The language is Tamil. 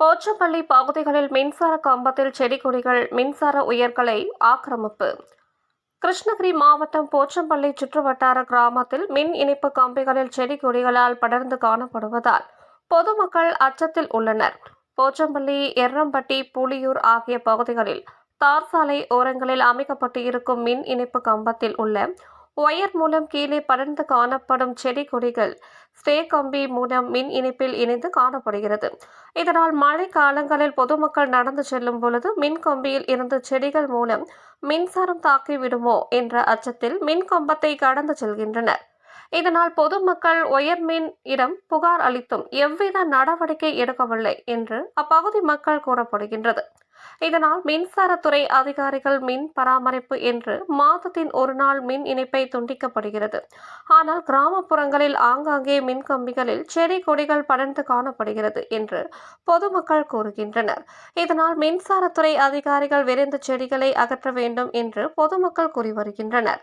போச்சம்பள்ளி பகுதிகளில் மின்சார கம்பத்தில் செடி கொடிகள் மின்சார உயர்களை ஆக்கிரமிப்பு. கிருஷ்ணகிரி மாவட்டம் போச்சம்பள்ளி சுற்றுவட்டார கிராமத்தில் மின் இணைப்பு கம்பிகளில் செடி கொடிகளால் படர்ந்து காணப்படுவதால் பொதுமக்கள் அச்சத்தில் உள்ளனர். போச்சம்பள்ளி எர்ரம்பட்டி புலியூர் ஆகிய பகுதிகளில் தார் சாலை ஓரங்களில் அமைக்கப்பட்டு இருக்கும் மின் இணைப்பு கம்பத்தில் உள்ள ஒயர் மூலம் கீழே படர்ந்து காணப்படும் செடி கொடிகள் ஸ்டே கம்பி மூலம் மின் இணைப்பில் இணைந்து காணப்படுகிறது. இதனால் மழை காலங்களில் பொதுமக்கள் நடந்து செல்லும் பொழுது மின் கம்பியில் இருந்து செடிகள் மூலம் மின்சாரம் தாக்கி விடுமோ என்ற அச்சத்தில் மின் கம்பத்தை கடந்து செல்கின்றனர். இதனால் பொதுமக்கள் உயர் மின் இடம் புகார் அளித்தும் எவ்வித நடவடிக்கை எடுக்கவில்லை என்று அப்பகுதி மக்கள் கூறப்படுகின்றது. இதனால் மின்சாரத்துறை அதிகாரிகள் மின் பராமரிப்பு என்று மாதத்தின் ஒரு நாள் மின் இணைப்பை துண்டிக்கப்படுகிறது. ஆனால் கிராமப்புறங்களில் ஆங்காங்கே மின் கம்பிகளில் செடி கொடிகள் படர்ந்து காணப்படுகிறது என்று பொதுமக்கள் கூறுகின்றனர். இதனால் மின்சாரத்துறை அதிகாரிகள் விரைந்து செடிகளை அகற்ற வேண்டும் என்று பொதுமக்கள் கூறி வருகின்றனர்.